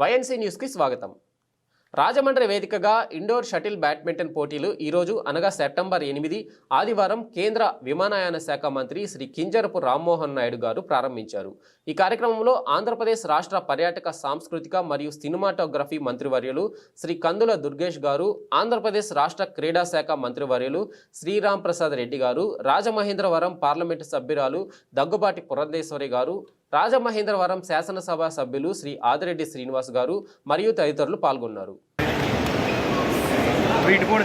YNC న్యూస్కి స్వాగతం. రాజమండ్రి వేదికగా ఇండోర్ షటిల్ బ్యాడ్మింటన్ పోటీలు ఈరోజు అనగా సెప్టెంబర్ ఎనిమిది ఆదివారం కేంద్ర విమానయాన శాఖ మంత్రి శ్రీ కింజరపు రామ్మోహన్ నాయుడు గారు ప్రారంభించారు. ఈ కార్యక్రమంలో ఆంధ్రప్రదేశ్ రాష్ట్ర పర్యాటక సాంస్కృతిక మరియు సినిమాటోగ్రఫీ మంత్రివర్యులు శ్రీ కందుల దుర్గేష్ గారు ఆంధ్రప్రదేశ్ రాష్ట్ర క్రీడా శాఖ మంత్రివర్యులు శ్రీరామ్ ప్రసాద్ రెడ్డి గారు రాజమహేంద్రవరం పార్లమెంటు సభ్యురాలు దగ్గుబాటి పురంధేశ్వరి గారు రాజమహేంద్రవరం శాసనసభ సభ్యులు శ్రీ ఆదిరెడ్డి శ్రీనివాస్ గారు మరియు తదితరులు పాల్గొన్నారు. వెయిట్ కూడా